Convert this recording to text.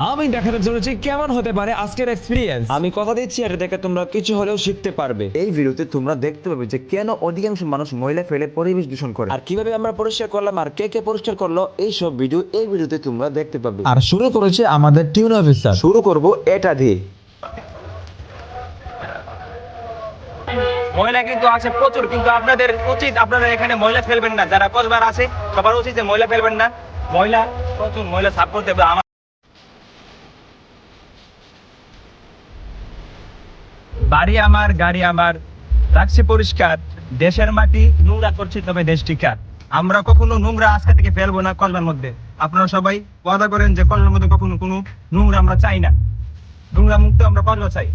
আমি দেখাতে চলেছি কেমন হতে পারে আজকের এক্সপিরিয়েন্স আমি কথা দিচ্ছি এটা দেখে তোমরা কিছু হলেও শিখতে পারবে। এই ভিডিওতে তোমরা দেখতে পাবে যে কেন অধিকাংশ মানুষ ময়লা ফেলে পরিবেশ দূষণ করে। আর কীভাবে আমরা পরিষ্কার করলাম আর কে কে পরিষ্কার করল এই সব ভিডিও এই ভিডিওতে তোমরা দেখতে পাবে। আর শুরু করেছে আমাদের টিউন অফিসার শুরু করব এটা দিয়ে। ময়লা কিন্তু আছে প্রচুর কিন্তু আপনাদের উচিত আপনারা এখানে ময়লা ফেলবেন না। যারা কসবার আছে সবার উচিত যে ময়লা ফেলবেন না। ময়লা প্রচুর ময়লা সাফ করতে হবে বাড়ি আমার, গাড়ি আমার, রাখছি পরিষ্কার, দেশের মাটি নোংরা করছি, তবে দেশটি কার আমরা কখনো নোংরা আজকে থেকে ফেলব না কলবার মধ্যে। আপনারা সবাই ওয়াদা করেন যে কলবার মধ্যে কখনো কোনো নোংরা আমরা চাই না। নোংরা মুক্ত আমরা কলবা চাই।